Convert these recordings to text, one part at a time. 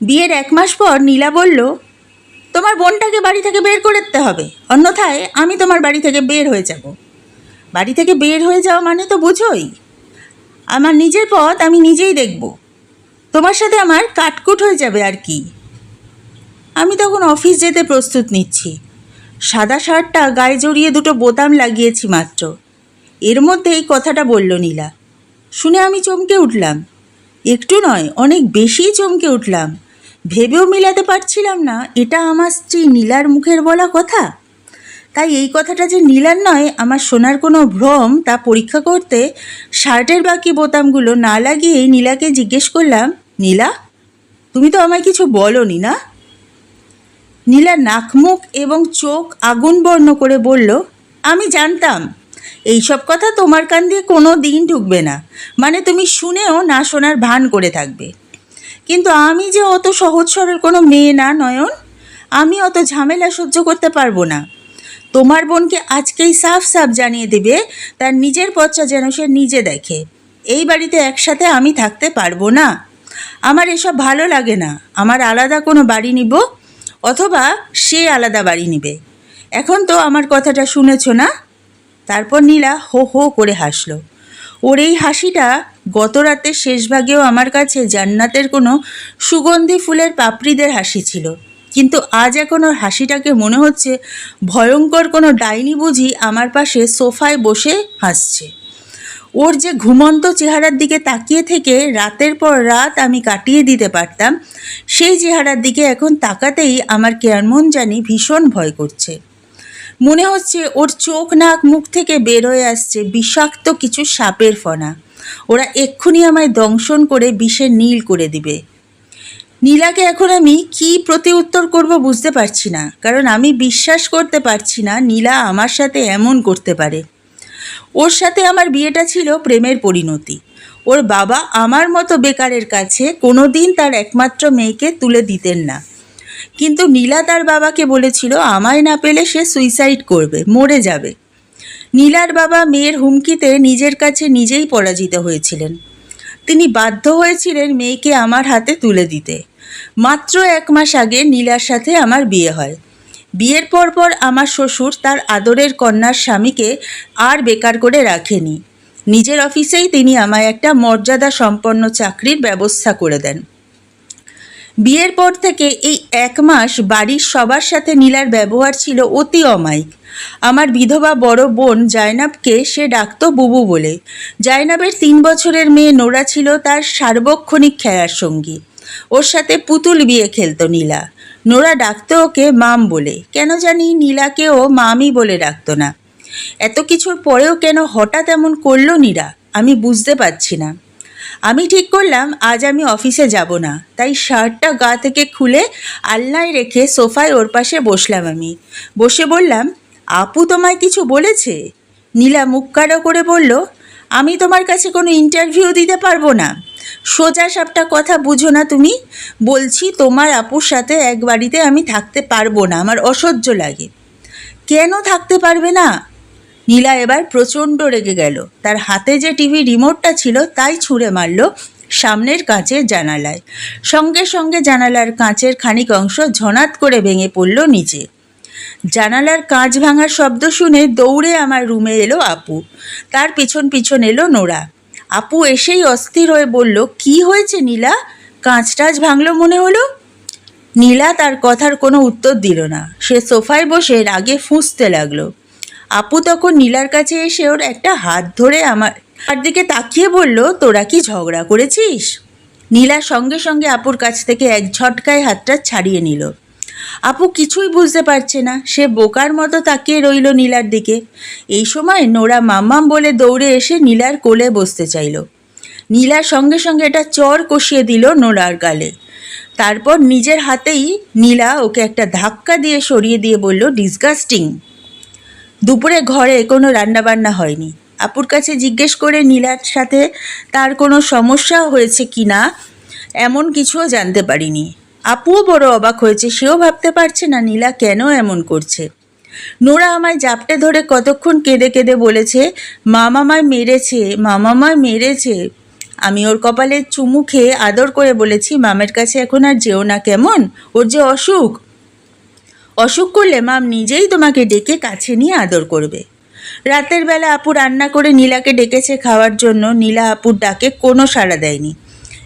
বিয়ের এক মাস পর নীলা বলল, তোমার বোনটাকে বাড়ি থেকে বের করে দিতে হবে। অন্যথায় আমি তোমার বাড়ি থেকে বের হয়ে যাব। বাড়ি থেকে বের হয়ে যাওয়া মানে তো বুঝোই। আমার নিজের পথ আমি নিজেই দেখব। তোমার সাথে আমার কাটকুট হয়ে যাবে আর কি। আমি তখন অফিস যেতে প্রস্তুত নিচ্ছি। সাদা শার্টটা গায়ে জড়িয়ে দুটো বোতাম লাগিয়েছি মাত্র। এর মধ্যে এই কথাটা বলল নীলা। শুনে আমি চমকে উঠলাম। একটু নয়, অনেক বেশিই চমকে উঠলাম। ভেবেও মিলাতে পারছিলাম না, এটা আমার স্ত্রী নীলার মুখের বলা কথা। তাই এই কথাটা যে নীলার নয়, আমার শোনার কোনো ভ্রম, তা পরীক্ষা করতে শার্টের বাকি বোতামগুলো না লাগিয়েই নীলাকে জিজ্ঞেস করলাম, নীলা, তুমি তো আমায় কিছু বলনি না? নীলা নাকমুখ এবং চোখ আগুন বর্ণ করে বলল, আমি জানতাম এইসব কথা তোমার কান দিয়ে কোনো দিন ঢুকবে না। মানে তুমি শুনেও না শোনার ভান করে থাকবে। কিন্তু আমি যে অত সহজ সরল কোনো মেয়ে না, নয়ন, আমি অত ঝামেলা সহ্য করতে পারব না। তোমার বোনকে আজকেই সাফ সাফ জানিয়ে দেবে, তার নিজের পথটা যেন সে নিজে দেখে। এই বাড়িতে একসাথে আমি থাকতে পারব না। আমার এসব ভালো লাগে না। আমার আলাদা কোনো বাড়ি নিব, অথবা সে আলাদা বাড়ি নিবে। এখন তো আমার কথাটা শুনেছ না? তারপর নীলা হো হো করে হাসলো। ওর এই হাসিটা গত রাতের শেষ ভাগেও আমার কাছে জান্নাতের কোনো সুগন্ধি ফুলের পাপড়িদের হাসি ছিল। কিন্তু আজ এখন ওর হাসিটাকে মনে হচ্ছে ভয়ঙ্কর কোনো ডাইনি বুঝি আমার পাশে সোফায় বসে হাসছে। ওর যে ঘুমন্ত চেহারার দিকে তাকিয়ে থেকে রাতের পর রাত আমি কাটিয়ে দিতে পারতাম, সেই চেহারার দিকে এখন তাকাতেই আমার কেমন জানি ভীষণ ভয় করছে। মনে হচ্ছে ওর চোখ নাক মুখ থেকে বের হয়ে আসছে, বিষাক্ত কিছু সাপের ফনা। ওরা এক্ষুনি আমায় দংশন করে বিষে নীল করে দিবে। নীলাকে এখন আমি কি প্রতি উত্তর করব বুঝতে পারছি না, কারণ আমি বিশ্বাস করতে পারছি না নীলা আমার সাথে এমন করতে পারে। ওর সাথে আমার বিয়েটা ছিল প্রেমের পরিণতি। ওর বাবা আমার মতো বেকারের কাছে কোনো দিন তার একমাত্র মেয়েকে তুলে দিতেন না। কিন্তু নীলা তার বাবাকে বলেছিল, আমায় না পেলে সে সুইসাইড করবে, মরে যাবে। নীলার বাবা মেয়ের হুমকিতে নিজের কাছে নিজেই পরাজিত হয়েছিলেন। তিনি বাধ্য হয়েছিলেন মেয়েকে আমার হাতে তুলে দিতে। মাত্র এক মাস আগে নীলার সাথে আমার বিয়ে হয়। বিয়ের পর পর আমার শ্বশুর তার আদরের কন্যার স্বামীকে আর বেকার করে রাখেনি। নিজের অফিসেই তিনি আমায় একটা মর্যাদা সম্পন্ন চাকরির ব্যবস্থা করে দেন। বিয়ের পর থেকে এই এক মাস বাড়ির সবার সাথে নীলার ব্যবহার ছিল অতি অমায়িক। আমার বিধবা বড় বোন জায়নাবকে সে ডাকতো বুবু বলে। জায়নাবের তিন বছরের মেয়ে নোরা ছিল তার সার্বক্ষণিক খেলার সঙ্গী। ওর সাথে পুতুল বিয়ে খেলতো নীলা। নোরা ডাকতো ওকে মাম বলে। কেন জানি নীলাকেও মামি বলে ডাকতো না। এত কিছুর পরেও কেন হঠাৎ এমন করল নীরা? আমি বুঝতে পারছি না। আমি ঠিক করলাম, আজ আমি অফিসে যাব না। তাই শার্টটা গা থেকে খুলে আলনায় রেখে সোফায় ওর পাশে বসলাম আমি। বসে বললাম, আপু তোমায় কিছু বলেছে? নীলা মুখ কালো করে বলল, আমি তোমার কাছে কোনো ইন্টারভিউ দিতে পারব না। সোজা সাপটা কথা বুঝো না তুমি। বলছি তোমার আপুর সাথে এক বাড়িতে আমি থাকতে পারব না, আমার অসহ্য লাগে। কেন থাকতে পারবে না? নীলা এবার প্রচণ্ড রেগে গেল। তার হাতে যে টিভি রিমোটটা ছিল তাই ছুঁড়ে মারল সামনের কাঁচের জানালায়। সঙ্গে সঙ্গে জানালার কাঁচের খানিক অংশ ঝনাত করে ভেঙে পড়ল নিচে। জানালার কাঁচ ভাঙার শব্দ শুনে দৌড়ে আমার রুমে এলো আপু। তার পিছন পিছন এলো নোরা। আপু এসেই অস্থির হয়ে বলল, কি হয়েছে নীলা? কাঁচ টাচ ভাঙলো মনে হলো? নীলা তার কথার কোনো উত্তর দিল না। সে সোফায় বসে রাগে ফুঁসতে লাগল। আপু তখন নীলার কাছে এসে ওর একটা হাত ধরে আমার আর দিকে তাকিয়ে বলল, তোরা কি ঝগড়া করেছিস? নীলা সঙ্গে সঙ্গে আপুর কাছ থেকে এক ঝটকায় হাতটা ছাড়িয়ে নিল। আপু কিছুই বুঝতে পারছে না, সে বোকার মতো তাকিয়ে রইল নীলার দিকে। এই সময় নোরা মাম্মাম বলে দৌড়ে এসে নীলার কোলে বসতে চাইল। নীলার সঙ্গে সঙ্গে এটা চর কষিয়ে দিল নোরার গালে। তারপর নিজের হাতেই নীলা ওকে একটা ধাক্কা দিয়ে সরিয়ে দিয়ে বলল, ডিসগাস্টিং। দুপুরে ঘরে কোনো রান্নাবান্না হয়নি। আপুর কাছে জিজ্ঞেস করে নীলার সাথে তার কোনো সমস্যা হয়েছে কি না, এমন কিছুও জানতে পারিনি। আপুও বড় অবাক হয়েছে, সেও ভাবতে পারছে না নীলা কেন এমন করছে। নোরা আমায় জাপটে ধরে কতক্ষণ কেঁদে কেঁদে বলেছে, মামামায় মেরেছে মামামায় মেরেছে। আমি ওর কপালে চুমু খেয়ে আদর করে বলেছি, মামের কাছে এখন আর যেও না কেমন? ওর যে অসুখ অসুখ করলে মাম নিজেই তোমাকে ডেকে কাছে নিয়ে আদর করবে। রাতের বেলা আপু রান্না করে নীলাকে ডেকেছে খাওয়ার জন্য, নীলা আপুর ডাকে কোনো সাড়া দেয়নি।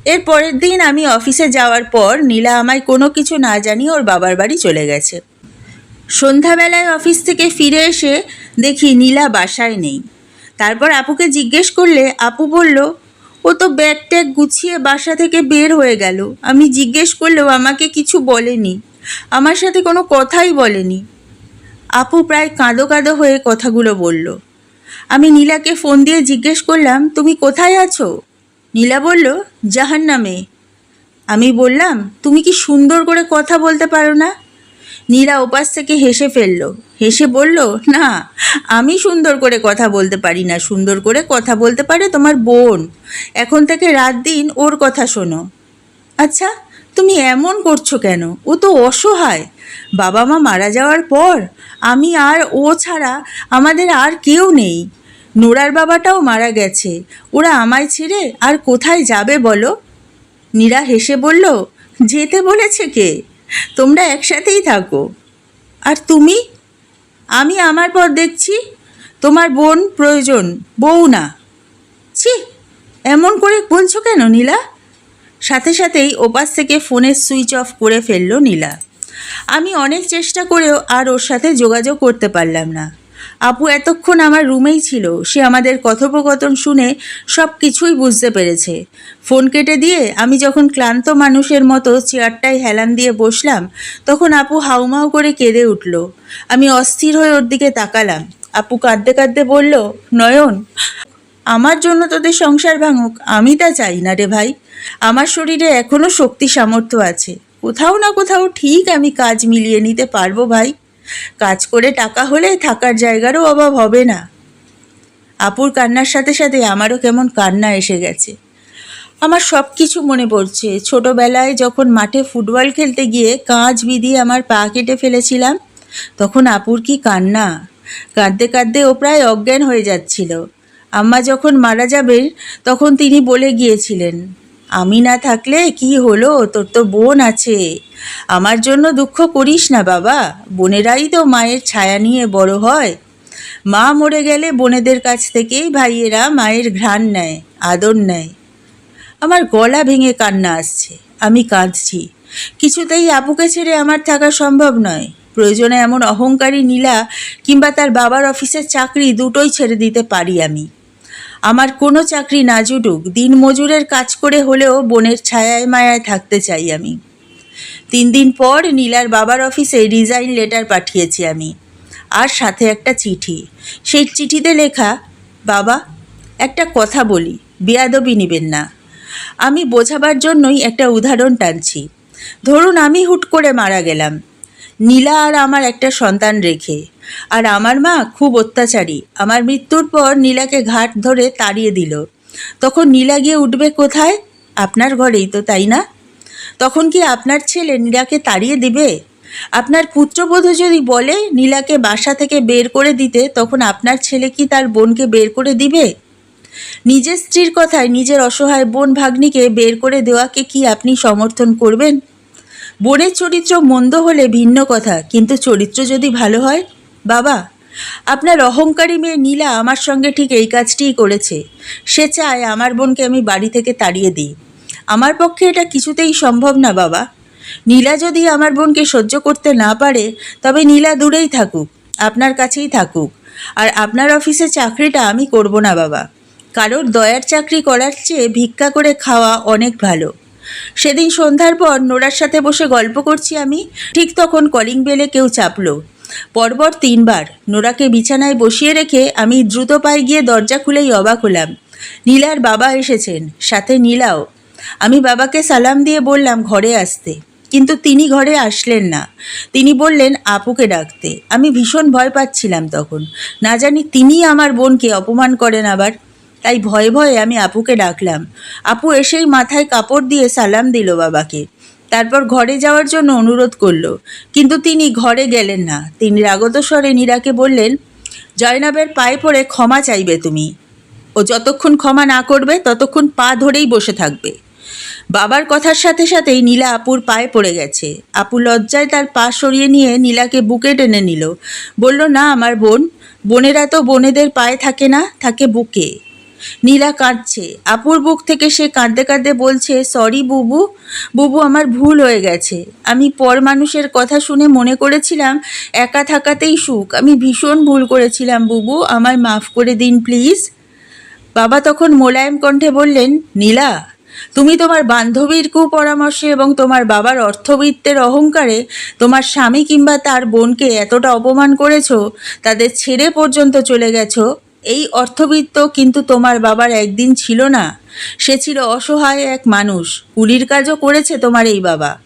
এর পরের দিন আমি অফিসে যাওয়ার পর নীলা আমায় কোনো কিছু না জানিয়ে ওর বাবার বাড়ি চলে গেছে। সন্ধ্যাবেলায় অফিস থেকে ফিরে এসে দেখি নীলা বাসায় নেই। তারপর আপুকে জিজ্ঞেস করলে আপু বলল, ও তো ব্যাগ ট্যাগ গুছিয়ে বাসা থেকে বের হয়ে গেল। আমি জিজ্ঞেস করলেও আমাকে কিছু বলেনি। আমার সাথে কোনো কথাই বলেনি। আপু প্রায় কাঁদো কাঁদো হয়ে কথাগুলো বলল। আমি নীলাকে ফোন দিয়ে জিজ্ঞেস করলাম, তুমি কোথায় আছো? নীলা বলল, জাহান্নামে। আমি বললাম, তুমি কি সুন্দর করে কথা বলতে পারো না? নীলা ওপাশ থেকে হেসে ফেলল। হেসে বলল, না, আমি সুন্দর করে কথা বলতে পারি না। সুন্দর করে কথা বলতে পারে তোমার বোন। এখন থেকে রাত দিন ওর কথা শোনো। আচ্ছা তুমি এমন করছ কেন? ও তো অসহায়। বাবা মা মারা যাওয়ার পর আমি আর ও ছাড়া আমাদের আর কেউ নেই। নোরার বাবাটাও মারা গেছে। ওরা আমায় ছেড়ে আর কোথায় যাবে বলো? নীরা হেসে বলল, যেতে বলেছে কে? তোমরা একসাথেই থাকো। আর তুমি? আমি আমার পর দেখছি তোমার বোন প্রয়োজন, বউ না। ছি, এমন করে বলছো কেন নীলা? সাথে সাথেই ওপাশ থেকে ফোনের সুইচ অফ করে ফেলল নীলা। আমি অনেক চেষ্টা করেও আর ওর সাথে যোগাযোগ করতে পারলাম না। আপু এতক্ষণ আমার রুমেই ছিল, সে আমাদের কথোপকথন শুনে সব কিছুই বুঝতে পেরেছে। ফোন কেটে দিয়ে আমি যখন ক্লান্ত মানুষের মতো চেয়ারটায় হেলান দিয়ে বসলাম, তখন আপু হাউমাউ করে কেঁদে উঠল। আমি অস্থির হয়ে ওর দিকে তাকালাম। আপু কাঁদতে কাঁদতে বলল, নয়ন আমার জন্য তোদের সংসার ভাঙুক, আমি তা চাই না রে ভাই। আমার শরীরে এখনও শক্তি সামর্থ্য আছে। কোথাও না কোথাও ঠিক আমি কাজ মিলিয়ে নিতে পারব ভাই। কাজ করে টাকা হলে থাকার জায়গারও অভাব হবে না। আপুর কান্নার সাথে সাথে আমারও কেমন কান্না এসে গেছে। আমার সব কিছু মনে পড়ছে। ছোটোবেলায় যখন মাঠে ফুটবল খেলতে গিয়ে কাঁচ বিধিয়ে আমার পা কেটে ফেলেছিলাম, তখন আপুর কি কান্না? কাঁদতে কাঁদতে ও প্রায় অজ্ঞান হয়ে যাচ্ছিল। আম্মা যখন মারা যাবেন তখন তিনি বলে গিয়েছিলেন, আমি না থাকলে কি হলো? তোর তো বোন আছে। আমার জন্য দুঃখ করিস না বাবা। বোনেরাই তো মায়ের ছায়া নিয়ে বড় হয়। মা মরে গেলে বোনেদের কাছ থেকেই ভাইয়েরা মায়ের ঘ্রাণ নেয়, আদর নেয়। আমার গলা ভেঙে কান্না আসছে। আমি কাঁদছি। কিছুতেই আপুকে ছেড়ে আমার থাকা সম্ভব নয়। প্রয়োজনে এমন অহংকারী নীলা কিংবা তার বাবার অফিসের চাকরি দুটোই ছেড়ে দিতে পারি আমি। আমার কোনো চাকরি না জুটুক, দিন মজুরের কাজ করে হলেও বোনের ছায়ায় মায়ায় থাকতে চাই আমি। তিন দিন পর নীলার বাবার অফিসে রিজাইন লেটার পাঠিয়েছি আমি, আর সাথে একটা চিঠি। সেই চিঠিতে লেখা, বাবা, একটা কথা বলি, বেয়াদবি নেবেন না। আমি বোঝাবার জন্যই একটা উদাহরণ টানছি। ধরুন আমি হুট করে মারা গেলাম নীলা আর আমার একটা সন্তান রেখে। আর আমার মা খুব অত্যাচারী। আমার মৃত্যুর পর নীলাকে ঘাট ধরে তাড়িয়ে দিল। তখন নীলা গিয়ে উঠবে কোথায়? আপনার ঘরেই তো, তাই না? তখন কি আপনার ছেলে নীলাকে তাড়িয়ে দিবে? আপনার পুত্রবধূ যদি বলে নীলাকে বাসা থেকে বের করে দিতে, তখন আপনার ছেলে কি তার বোনকে বের করে দিবে? নিজের স্ত্রীর কথায় নিজের অসহায় বোন ভাগ্নিকে বের করে দেওয়াকে কি আপনি সমর্থন করবেন? বোনের চরিত্র মন্দ হলে ভিন্ন কথা, কিন্তু চরিত্র যদি ভালো হয়? বাবা, আপনার অহংকারী মেয়ে নীলা আমার সঙ্গে ঠিক এই কাজটিই করেছে। সে চায় আমার বোনকে আমি বাড়ি থেকে তাড়িয়ে দিই। আমার পক্ষে এটা কিছুতেই সম্ভব না, বাবা। নীলা যদি আমার বোনকে সহ্য করতে না পারে, তবে নীলা দূরেই থাকুক, আপনার কাছেই থাকুক। আর আপনার অফিসে চাকরিটা আমি করব না, বাবা। কারোর দয়ার চাকরি করার চেয়ে ভিক্ষা করে খাওয়া অনেক ভালো। সেদিন সন্ধ্যার পর নোরার সাথে বসে গল্প করছি আমি। ঠিক তখন কলিং বেলে কেউ চাপলো। পরপর তিনবার নোরাকে বিছানায় বসিয়ে রেখে আমি দ্রুত পায়ে গিয়ে দরজা খুলেই অবাক হলাম। নীলার বাবা এসেছেন, সাথে নীলাও। আমি বাবাকে সালাম দিয়ে বললাম ঘরে আসতে। কিন্তু তিনি ঘরে আসলেন না। তিনি বললেন, আপুকে ডাকতে। আমি ভীষণ ভয় পাচ্ছিলাম তখন। না জানি তিনি আমার বোনকে অপমান করেন আবার। তাই ভয়ে ভয়ে আমি আপুকে ডাকলাম। আপু এসেই মাথায় কাপড় দিয়ে সালাম দিল বাবাকে। তারপর ঘরে যাওয়ার জন্য অনুরোধ করল। কিন্তু তিনি ঘরে গেলেন না। তিনি রাগত স্বরে নীরাকে বললেন, জয়নাবের পায়ে পড়ে ক্ষমা চাইবে তুমি। ও যতক্ষণ ক্ষমা না করবে, ততক্ষণ পা ধরেই বসে থাকবে। বাবার কথার সাথে সাথেই নীলা আপুর পায়ে পড়ে গেছে। আপু লজ্জায় তার পা সরিয়ে নিয়ে নীলাকে বুকে টেনে নিল। বলল, না, আমার বোন। বোনেরা তো বোনেদের পায়ে থাকে না, থাকে বুকে। নীলা কাঁদছে। আপুর বুক থেকে সে কাঁদতে কাঁদতে বলছে সরি বুবু। বুবু, আমার ভুল হয়ে গেছে। আমি পর মানুষের কথা শুনে মনে করেছিলাম একা থাকাতেই সুখ। আমি ভীষণ ভুল করেছিলাম, বুবু। আমায় মাফ করে দিন, প্লিজ। বাবা তখন মোলায়েম কণ্ঠে বললেন, নীলা, তুমি তোমার বান্ধবীর কুপরামর্শে এবং তোমার বাবার অর্থবিত্তের অহংকারে তোমার স্বামী কিংবা তার বোনকে এতটা অপমান করেছ, তাদের ছেড়ে পর্যন্ত চলে গেছো। এই অর্থবৃত্ত কিন্তু তোমার বাবার একদিন ছিল না। সে ছিল অসহায় এক মানুষ। কুলির কাজও করেছে তোমার এই বাবা।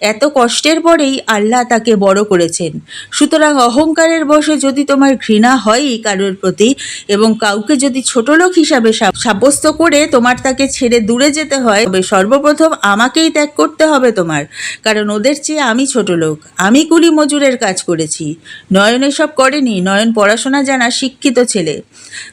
এত কষ্টের পরেই আল্লাহ তাকে বড় করেছেন। সুতরাং অহংকারের বশে যদি তোমার ঘৃণা হয়ই কারোর প্রতি এবং কাউকে যদি ছোট লোক হিসাবে সাব্যস্ত করে তোমার তাকে ছেড়ে দূরে যেতে হয়, তবে সর্বপ্রথম আমাকেই ত্যাগ করতে হবে তোমার, কারণ ওদের চেয়ে আমি ছোট লোক। আমি কুলি মজুরের কাজ করেছি। নয়ন এসব করেনি, নয়ন পড়াশোনা জানা শিক্ষিত ছেলে।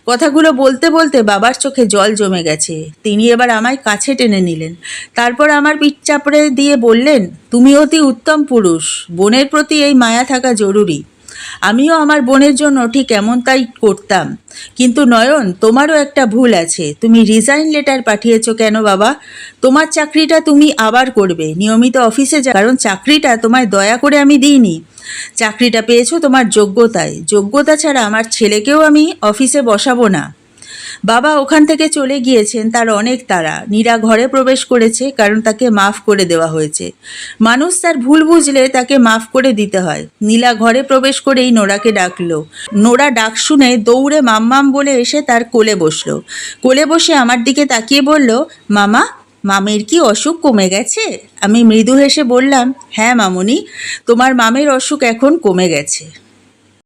কথাগুলো বলতে বলতে বাবার চোখে জল জমে গেছে। তিনি এবার আমায় কাছে টেনে নিলেন। তারপর আমার পিঠ চাপড়ে দিয়ে বললেন তুমি অতি উত্তম পুরুষ, বোনের প্রতি এই মায়া থাকা জরুরি। আমিও আমার বোনের জন্য ঠিক এমন তাই করতাম। কিন্তু নয়ন, তোমারও একটা ভুল আছে। তুমি রিজাইন লেটার পাঠিয়েছো কেন বাবা? তোমার চাকরিটা তুমি আবার করবে। নিয়মিত অফিসে যা কারণ চাকরিটা তোমায় দয়া করে আমি দিইনি। চাকরিটা পেয়েছ তোমার যোগ্যতায়। যোগ্যতা ছাড়া আমার ছেলেকেও আমি অফিসে বসাবো না। বাবা ওখান থেকে চলে গিয়েছেন, তার অনেক তারা নীরা ঘরে প্রবেশ করেছে, কারণ তাকে মাফ করে দেওয়া হয়েছে। মানুষ তার ভুল বুঝলে তাকে মাফ করে দিতে হয়। নীলা ঘরে প্রবেশ করেই নোরাকে ডাকলো। নোরা ডাক শুনে দৌড়ে মাম্মাম বলে এসে তার কোলে বসল। কোলে বসে আমার দিকে তাকিয়ে বলল, মামা, মামের কি অসুখ কমে গেছে? আমি মৃদু হেসে বললাম হ্যাঁ মামুনি, তোমার মামের অসুখ এখন কমে গেছে।